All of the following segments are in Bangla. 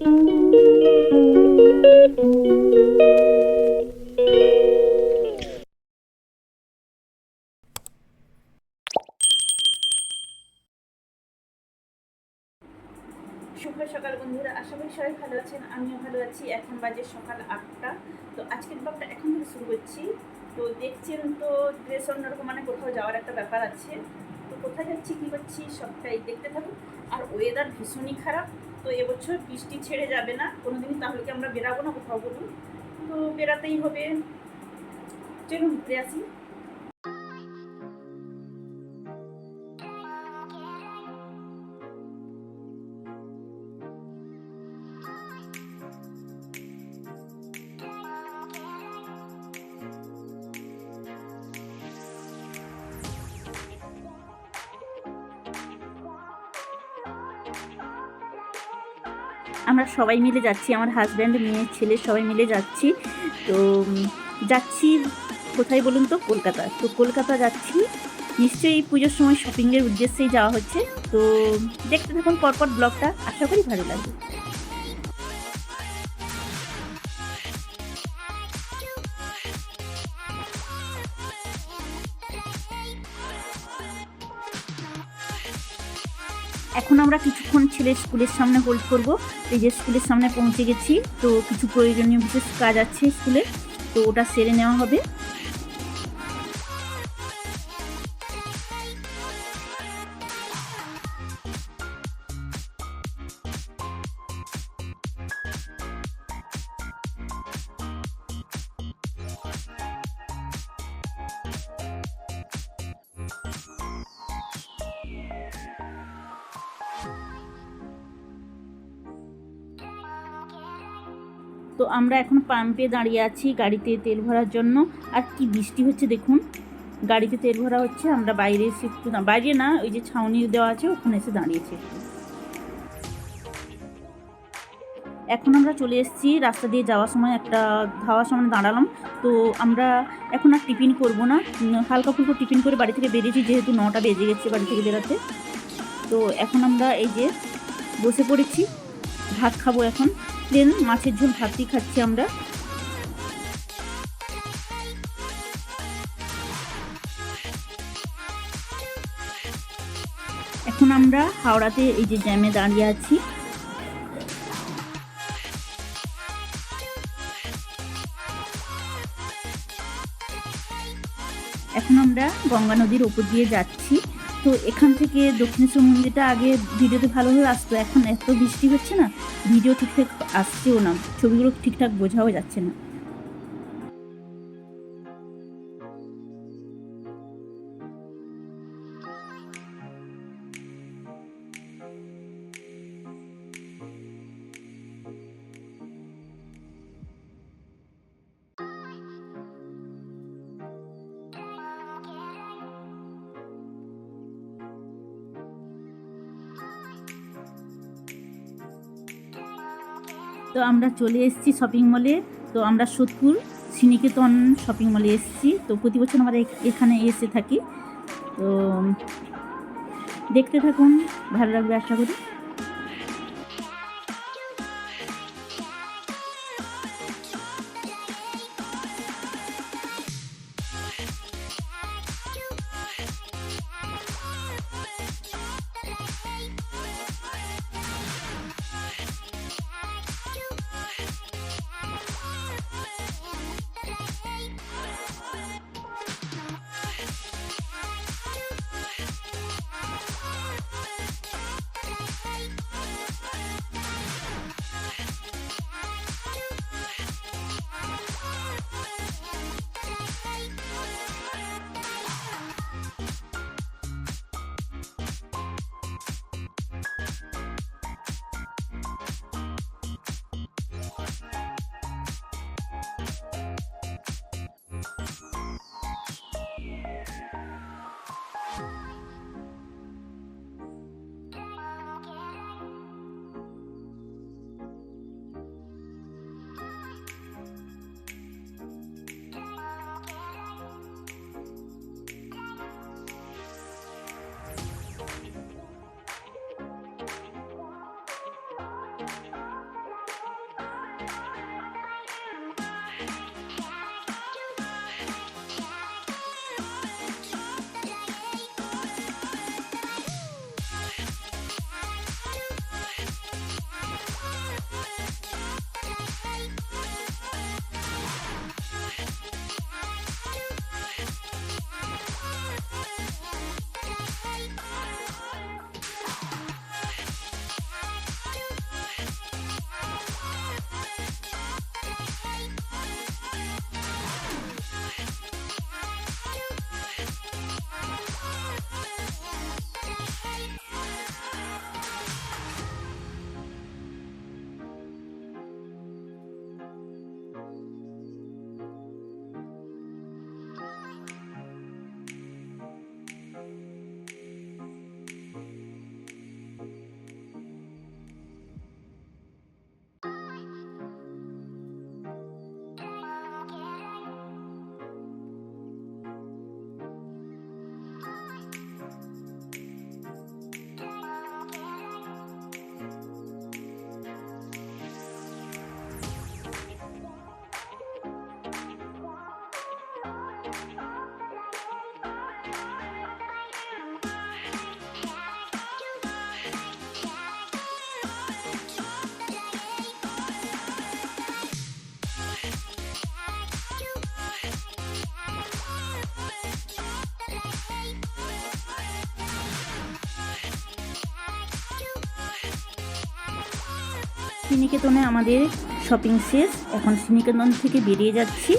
শুভ সকাল বন্ধুরা, আশা করি সবাই ভালো আছেন, আমিও ভালো আছি। এখন বাজে সকাল আটটা। তো আজকের ব্লগটা এখন থেকে শুরু করছি। তো দেখছেন তো ড্রেস অন্যরকম মানে কোথাও যাওয়ার একটা ব্যাপার আছে। তো কোথায় যাচ্ছি, কী করছি, সবটাই দেখতে থাকুন। আর ওয়েদার ভীষণই খারাপ। তো এবছর বৃষ্টি ছেড়ে যাবে না কোনো কোনোদিনই তাহলে কি আমরা বেরাবো না কোথাও বলুন? তো বেরাতেই হবে। চলুন ঘুরে আসি। আমরা সবাই মিলে যাচ্ছি, আমার হাজব্যান্ড মেয়ে, ছেলে, সবাই মিলে যাচ্ছি। তো যাচ্ছি কোথায় বলুন তো? কলকাতা। তো কলকাতা যাচ্ছি। নিশ্চয়ই পুজোর সময় শপিংয়ের উদ্দেশ্যেই যাওয়া হচ্ছে। তো দেখতে থাকুন পরপর ব্লগটা। আশা করি ভালো লাগবে। এখন আমরা কিছুক্ষণ ছেলে স্কুলের সামনে হোল্ড করব। এই যে স্কুলের সামনে পৌঁছে গেছি, তো কিছু প্রয়োজনীয় বিশেষ কাজ আছে স্কুলে, তো ওটা সেরে নেওয়া হবে। তো আমরা এখন পাম্পে দাঁড়িয়ে আছি গাড়িতে তেল ভরার জন্য। আর কি বৃষ্টি হচ্ছে দেখুন। গাড়িতে তেল ভরা হচ্ছে, আমরা বাইরে এসে একটু বাইরে না, ওই যে ছাউনি দেওয়া আছে, ওখানে এসে দাঁড়িয়েছে এখন আমরা চলে এসেছি, রাস্তা দিয়ে যাওয়ার সময় একটা ধাওয়ার সামনে দাঁড়ালাম। তো আমরা এখন আর টিফিন করব না। হালকা ফুলকো টিফিন করে বাড়ি থেকে বেরিয়েছি, যেহেতু নটা বেজে গেছে বাড়ি থেকে বেরোতে। তো এখন আমরা এই যে বসে পড়েছি, ভাত খাব এখন। প্লেন মাছের ঝোল ভাতই খাচ্ছি আমরা। এখন আমরা হাওড়াতে এই যে জ্যামে দাঁড়িয়ে আছি। এখন আমরা গঙ্গা নদীর ওপর দিয়ে যাচ্ছি। তো এখান থেকে দক্ষিণেশ্বর মন্দিরটা আগে ভিডিওতে ভালোভাবে আসতো, এখন এত বৃষ্টি হচ্ছে না, ভিডিও ঠিকঠাক আসছেও না, ছবিগুলো ঠিকঠাক বোঝাও যাচ্ছে না। তো আমরা চলে এসেছি শপিং মলে তো আমরা সোদপুর শ্রীনিকেতন শপিং মলে এসেছি। তো প্রতি বছর আমরা এখ- এখানে এসে থাকি। তো, দেখতে থাকুন, ভালো লাগবে আশা করি। শ্রীনিকেতনে আমাদের শপিং শেষ। এখন শ্রীনিকেতন থেকে বেরিয়ে যাচ্ছি।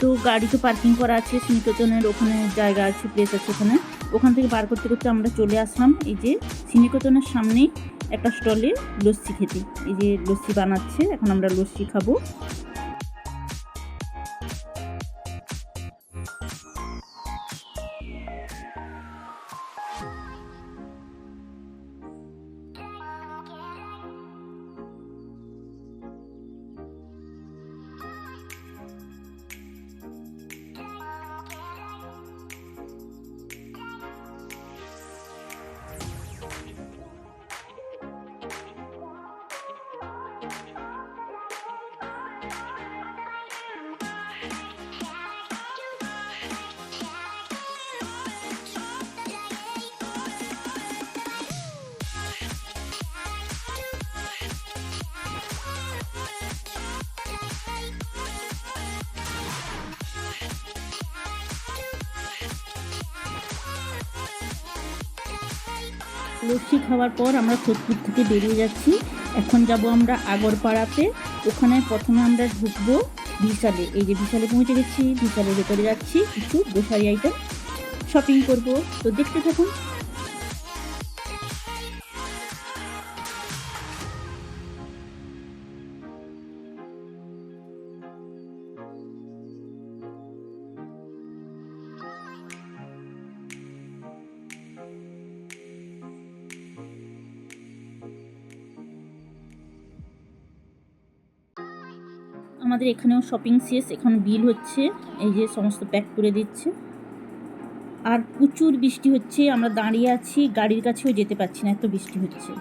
তো গাড়ি তো পার্কিং করা আছে শ্রীনিকেতনের ওখানে জায়গা আছে প্লেস আছে ওখানে। ওখান থেকে বার করতে করতে আমরা চলে আসলাম। এই যে শ্রীনিকেতনের সামনেই একটা স্টলে লস্যি খেতে। এই যে লস্যি বানাচ্ছে, এখন আমরা লস্যি খাব। লস্যি খাওয়ার পর আমরা সোদপুর থেকে বেরিয়ে যাচ্ছি। এখন যাব আমরা আগরপাড়াতে। ওখানে প্রথমে আমরা ঢুকবো বিশালে। এই যে বিশালে পৌঁছে গেছি, বিশালের ভেতরে যাচ্ছি। কিছু গ্রোসারি আইটেম শপিং করব। তো দেখতে থাকুন। আমাদের এখানেও শপিং শেষ এখন বিল হচ্ছে, এই যে সমস্ত প্যাক করে দিচ্ছে। আর প্রচুর বৃষ্টি হচ্ছে, আমরা দাঁড়িয়ে আছি, গাড়ির কাছেও যেতে পারছি না, এত বৃষ্টি হচ্ছে।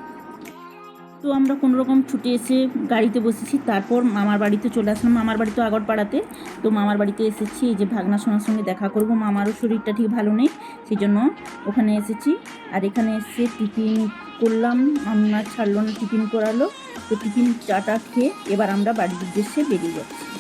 তো আমরা কোনো রকম ছুটে এসে গাড়িতে বসেছি, তারপর মামার বাড়িতে চলে আসলাম, মামার বাড়ি তো আগরপাড়াতে। তো মামার বাড়িতে এসেছি, এই যে ভাগনা সোনার সঙ্গে দেখা করব, মামারও শরীরটা ঠিক ভালো নেই সেই জন্য ওখানে এসেছি। আর এখানে এসে টিফিন করলাম আমার ছাড়লো না, টিফিন করালো। তো টিফিন চাটা খেয়ে এবার আমরা বাড়ির উদ্দেশ্যে বেরিয়ে যাচ্ছি।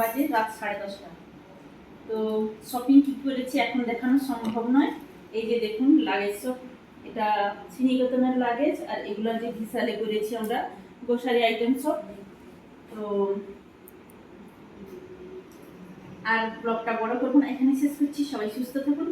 বাজে রাত সাড়ে দশটা। তো শপিং কি করেছি, এখন দেখানো সম্ভব নয়। এই যে দেখুন লাগেজ সব এটা শ্রীনিকেতনের লাগেজ আর এগুলো যে ভিসালে করেছি আমরা গ্রোসারি আইটেম সব তো আর ব্লগটা বড় করব না এখানে শেষ করছি। সবাই সুস্থ থাকুন